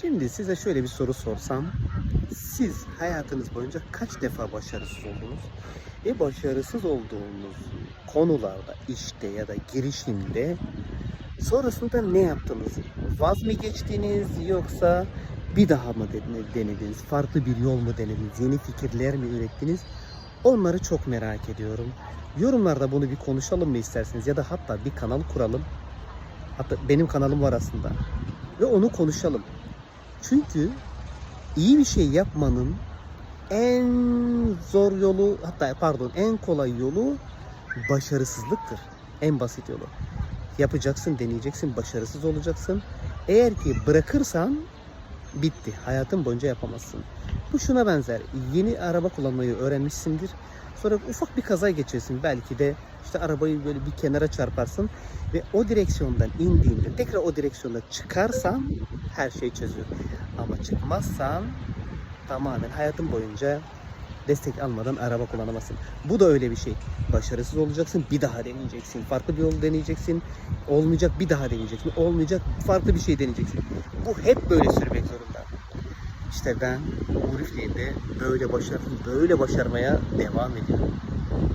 Şimdi size şöyle bir soru sorsam. Siz hayatınız boyunca kaç defa başarısız oldunuz? Ve başarısız olduğunuz konularda, işte ya da girişimde sonrasında ne yaptınız? Vaz mı geçtiniz yoksa bir daha mı dene- denediniz? Farklı bir yol mu denediniz? Yeni fikirler mi ürettiniz? Onları çok merak ediyorum. Yorumlarda bunu bir konuşalım mı isterseniz ya da hatta bir kanal kuralım. Hatta benim kanalım var aslında. Ve onu konuşalım. Çünkü iyi bir şey yapmanın en zor yolu hatta pardon en kolay yolu başarısızlıktır. En basit yolu. Yapacaksın, deneyeceksin, başarısız olacaksın. Eğer ki bırakırsan bitti. Hayatın boyunca yapamazsın. Bu şuna benzer. Yeni araba kullanmayı öğrenmişsindir. Sonra ufak bir kaza geçersin. Belki de işte arabayı böyle bir kenara çarparsın ve o direksiyondan indiğinde tekrar o direksiyonda çıkarsan her şey çözülür. Ama çıkmazsan tamamen hayatın boyunca destek almadan araba kullanamazsın. Bu da öyle bir şey. Başarısız olacaksın, bir daha deneyeceksin. Farklı bir yol deneyeceksin. Olmayacak, bir daha deneyeceksin. Olmayacak, farklı bir şey deneyeceksin. Bu hep böyle sürmek zorunda. İşte ben bu de böyle başardım, böyle başarmaya devam ediyorum.